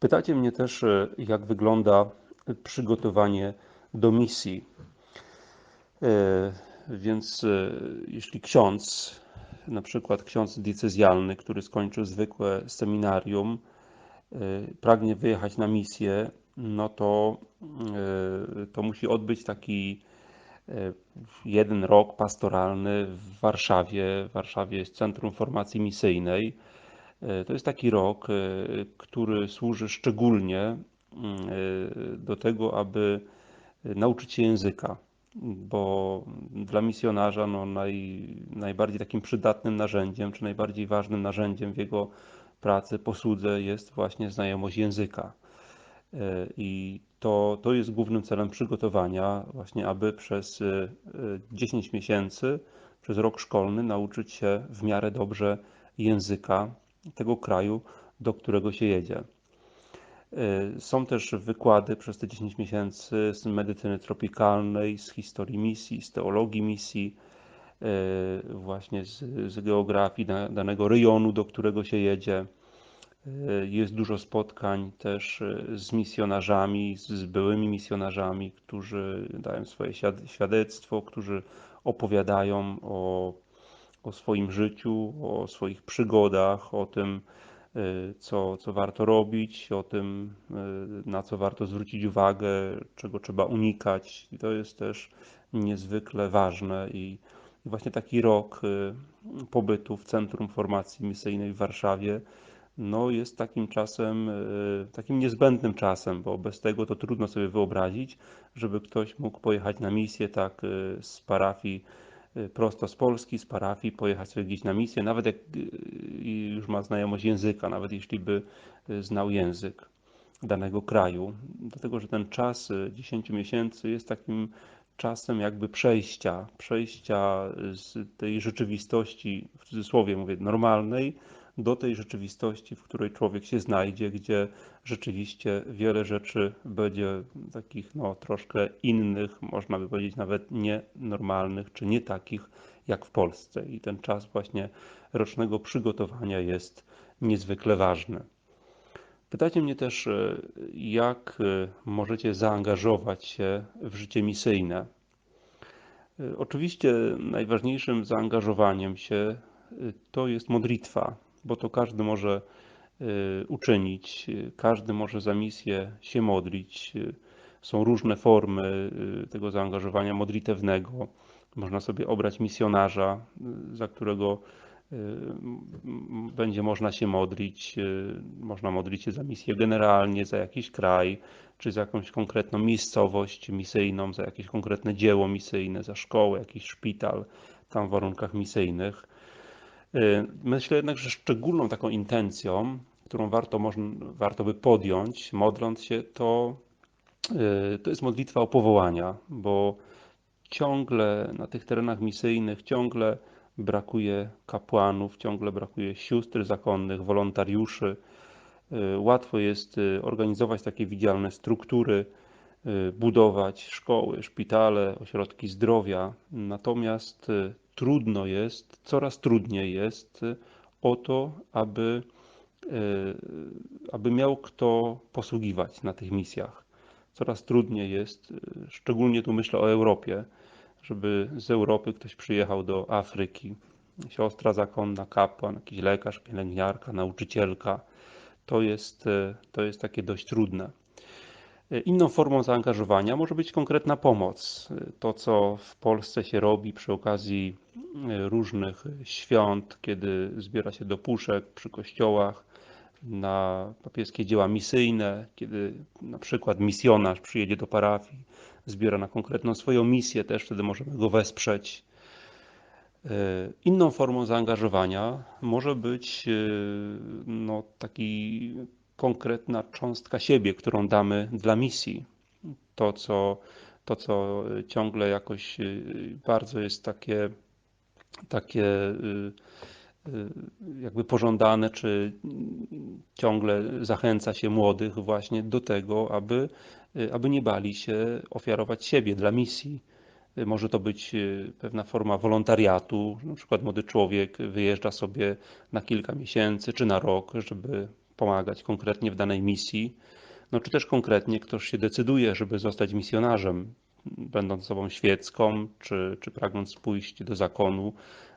Pytacie mnie też, e, jak wygląda przygotowanie do misji. E, więc e, jeśli ksiądz, na przykład ksiądz diecezjalny, który skończył zwykłe seminarium, pragnie wyjechać na misję, no to, to musi odbyć taki jeden rok pastoralny w Warszawie. W Warszawie jest Centrum Formacji Misyjnej. E, to jest taki rok, e, który służy szczególnie mm, e, do tego, aby nauczyć się języka, bo dla misjonarza no, naj, najbardziej takim przydatnym narzędziem, czy najbardziej ważnym narzędziem w jego pracy, posłudze jest właśnie znajomość języka. I to, to jest głównym celem przygotowania, właśnie aby przez 10 miesięcy, przez rok szkolny nauczyć się w miarę dobrze języka tego kraju, do którego się jedzie. Y, są też wykłady przez te 10 miesięcy z medycyny tropikalnej, z historii misji, z teologii misji, y, właśnie z, z geografii danego rejonu, do którego się jedzie. Y, jest dużo spotkań też z misjonarzami, z byłymi misjonarzami, którzy dają swoje świadectwo, którzy opowiadają o o swoim życiu, o swoich przygodach, o tym, y, co, co warto robić, o tym, y, na co warto zwrócić uwagę, czego trzeba unikać. I to jest też niezwykle ważne. I, właśnie taki rok y, pobytu w Centrum Formacji Misyjnej w Warszawie no jest takim czasem, takim niezbędnym czasem, bo bez tego to trudno sobie wyobrazić, żeby ktoś mógł pojechać na misję tak z parafii prosto z Polski, z parafii, pojechać sobie gdzieś na misję, nawet jak y, już ma znajomość języka, nawet jeśli by y, znał język danego kraju. Dlatego, że ten czas 10 miesięcy jest takim czasem jakby przejścia, przejścia z tej rzeczywistości, w cudzysłowie mówię, normalnej, do tej rzeczywistości, w której człowiek się znajdzie, gdzie rzeczywiście wiele rzeczy będzie takich no, troszkę innych, można by powiedzieć nawet nienormalnych, czy nie takich jak w Polsce. I ten czas właśnie rocznego przygotowania jest niezwykle ważny. Pytacie mnie też, e, jak e, możecie zaangażować się w życie misyjne. E, oczywiście najważniejszym zaangażowaniem się to jest modlitwa, bo to każdy może y, uczynić, każdy może za misję się modlić. Są różne formy y, tego zaangażowania modlitewnego. Można sobie obrać misjonarza, y, za którego będzie można się modlić. Można modlić się za misję generalnie, za jakiś kraj, czy za jakąś konkretną miejscowość misyjną, za jakieś konkretne dzieło misyjne, za szkołę, jakiś szpital, tam w warunkach misyjnych. Y, myślę jednak, że szczególną taką intencją, którą warto, można, warto by podjąć, modląc się, to, y, to jest modlitwa o powołania, bo ciągle na tych terenach misyjnych ciągle brakuje kapłanów, ciągle brakuje sióstr zakonnych, wolontariuszy. Y, łatwo jest organizować takie widzialne struktury, budować szkoły, szpitale, ośrodki zdrowia. Natomiast trudno jest, coraz trudniej jest o to, aby, e, aby miał kto posługiwać na tych misjach. Coraz trudniej jest, e, szczególnie tu myślę o Europie, żeby z Europy ktoś przyjechał do Afryki. Siostra zakonna, kapłan, jakiś lekarz, pielęgniarka, nauczycielka. To jest, to jest takie dość trudne. Inną formą zaangażowania może być konkretna pomoc. To, co w Polsce się robi przy okazji różnych świąt, kiedy zbiera się do puszek przy kościołach na papieskie dzieła misyjne, kiedy na przykład misjonarz przyjedzie do parafii, zbiera na konkretną swoją misję, też wtedy możemy go wesprzeć. E, inną formą zaangażowania może być e, no, taki konkretna cząstka siebie, którą damy dla misji. To, co, to, co ciągle jakoś y, bardzo jest takie, takie y, y, jakby pożądane, czy ciągle zachęca się młodych właśnie do tego, aby, aby nie bali się ofiarować siebie dla misji. Może to być pewna forma wolontariatu, na przykład młody człowiek wyjeżdża sobie na kilka miesięcy czy na rok, żeby pomagać konkretnie w danej misji, no czy też konkretnie ktoś się decyduje, żeby zostać misjonarzem, będąc osobą świecką, czy, czy pragnąc pójść do zakonu,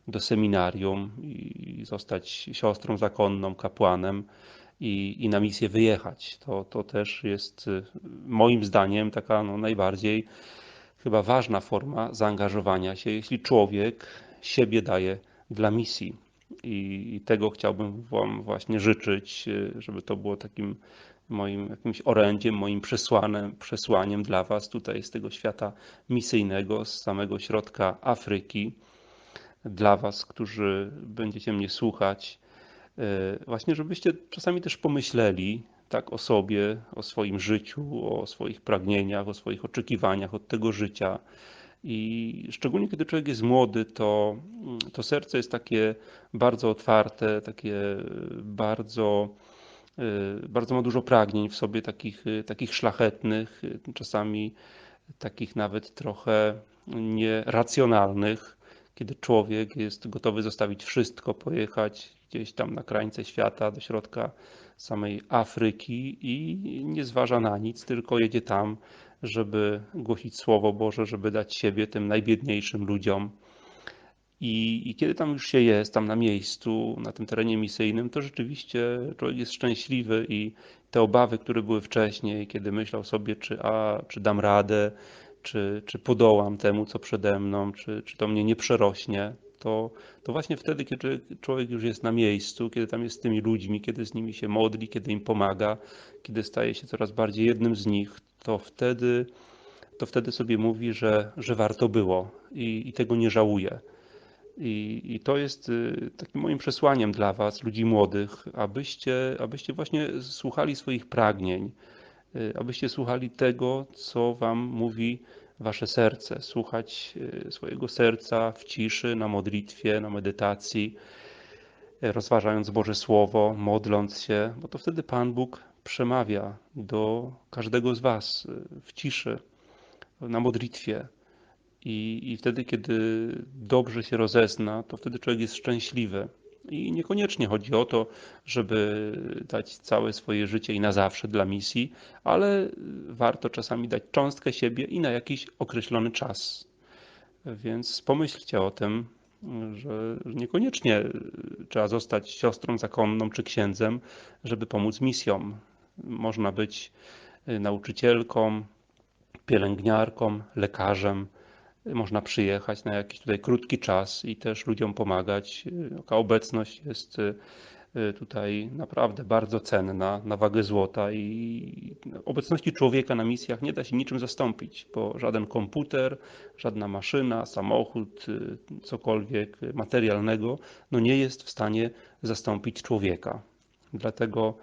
do seminarium i zostać siostrą zakonną, kapłanem i, i na misję wyjechać. To, to też jest moim zdaniem taka no, najbardziej chyba ważna forma zaangażowania się, jeśli człowiek siebie daje dla misji. I, i tego chciałbym Wam właśnie życzyć, żeby to było takim moim jakimś orędziem, moim przesłanem, przesłaniem dla Was tutaj z tego świata misyjnego, z samego środka Afryki, dla Was, którzy będziecie mnie słuchać. E, właśnie, żebyście czasami też pomyśleli tak o sobie, o swoim życiu, o swoich pragnieniach, o swoich oczekiwaniach od tego życia. I szczególnie kiedy człowiek jest młody, to, to serce jest takie bardzo otwarte, takie bardzo bardzo ma dużo pragnień w sobie, takich, y, takich szlachetnych, y, czasami takich nawet trochę nieracjonalnych, kiedy człowiek jest gotowy zostawić wszystko, pojechać gdzieś tam na krańce świata, do środka samej Afryki i nie zważa na nic, tylko jedzie tam, żeby głosić Słowo Boże, żeby dać siebie tym najbiedniejszym ludziom i, I, kiedy tam już się jest, tam na miejscu, na tym terenie misyjnym, to rzeczywiście człowiek jest szczęśliwy i te obawy, które były wcześniej, kiedy myślał sobie, czy, a, czy dam radę, czy, czy podołam temu, co przede mną, czy, czy to mnie nie przerośnie, to, to właśnie wtedy, kiedy człowiek już jest na miejscu, kiedy tam jest z tymi ludźmi, kiedy z nimi się modli, kiedy im pomaga, kiedy staje się coraz bardziej jednym z nich, to wtedy, to wtedy sobie mówi, że, że warto było i, i tego nie żałuje. I, I, to jest y, takim moim przesłaniem dla Was, ludzi młodych, abyście, abyście właśnie słuchali swoich pragnień, y, abyście słuchali tego, co Wam mówi Wasze serce, słuchać y, swojego serca w ciszy, na modlitwie, na medytacji, rozważając Boże Słowo, modląc się, bo to wtedy Pan Bóg przemawia do każdego z Was w ciszy, na modlitwie. I, I wtedy, kiedy dobrze się rozezna, to wtedy człowiek jest szczęśliwy. I niekoniecznie chodzi o to, żeby dać całe swoje życie i na zawsze dla misji, ale warto czasami dać cząstkę siebie i na jakiś określony czas. Więc pomyślcie o tym, że niekoniecznie trzeba zostać siostrą zakonną czy księdzem, żeby pomóc misjom. Można być nauczycielką, pielęgniarką, lekarzem można przyjechać na jakiś tutaj krótki czas i też ludziom pomagać. Taka obecność jest y, y, tutaj naprawdę bardzo cenna, na wagę złota i obecności człowieka na misjach nie da się niczym zastąpić, bo żaden komputer, żadna maszyna, samochód, y, cokolwiek materialnego, no nie jest w stanie zastąpić człowieka. Dlatego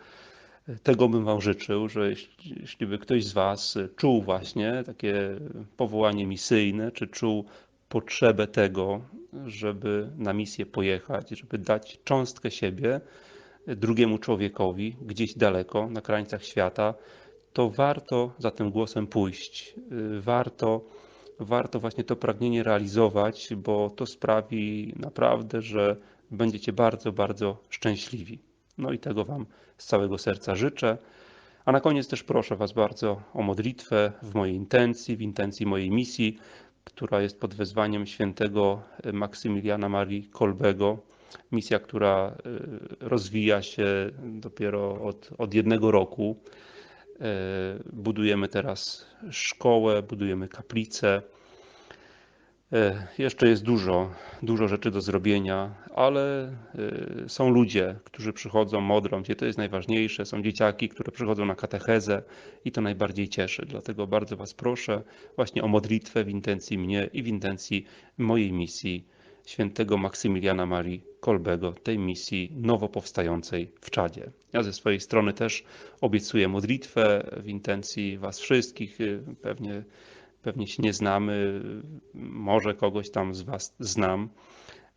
tego bym Wam życzył, że jeśli, by ktoś z Was czuł właśnie takie powołanie misyjne, czy czuł potrzebę tego, żeby na misję pojechać, żeby dać cząstkę siebie drugiemu człowiekowi gdzieś daleko, na krańcach świata, to warto za tym głosem pójść. Warto, warto właśnie to pragnienie realizować, bo to sprawi naprawdę, że będziecie bardzo, bardzo szczęśliwi. No i tego Wam z całego serca życzę. A na koniec też proszę Was bardzo o modlitwę w mojej intencji, w intencji mojej misji, która jest pod wezwaniem świętego Maksymiliana Marii Kolbego. Misja, która e, rozwija się dopiero od, od jednego roku. E, budujemy teraz szkołę, budujemy kaplicę E, jeszcze jest dużo, dużo rzeczy do zrobienia, ale e, są ludzie, którzy przychodzą, modlą się, to jest najważniejsze. Są dzieciaki, które przychodzą na katechezę i to najbardziej cieszy. Dlatego bardzo Was proszę właśnie o modlitwę w intencji mnie i w intencji mojej misji świętego Maksymiliana Marii Kolbego, tej misji nowo powstającej w Czadzie. Ja ze swojej strony też obiecuję modlitwę w intencji Was wszystkich, pewnie Pewnie się nie znamy, może kogoś tam z Was znam,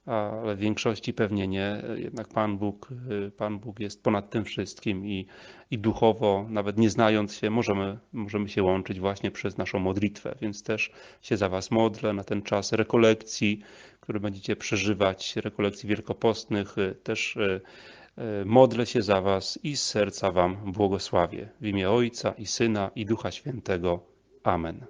ale w większości pewnie nie. Jednak Pan Bóg, Pan Bóg jest ponad tym wszystkim i, i duchowo, nawet nie znając się, możemy, możemy się łączyć właśnie przez naszą modlitwę. Więc też się za Was modlę na ten czas rekolekcji, który będziecie przeżywać, rekolekcji wielkopostnych, też E, modlę się za Was i z serca Wam błogosławię. W imię Ojca i Syna i Ducha Świętego. Amen.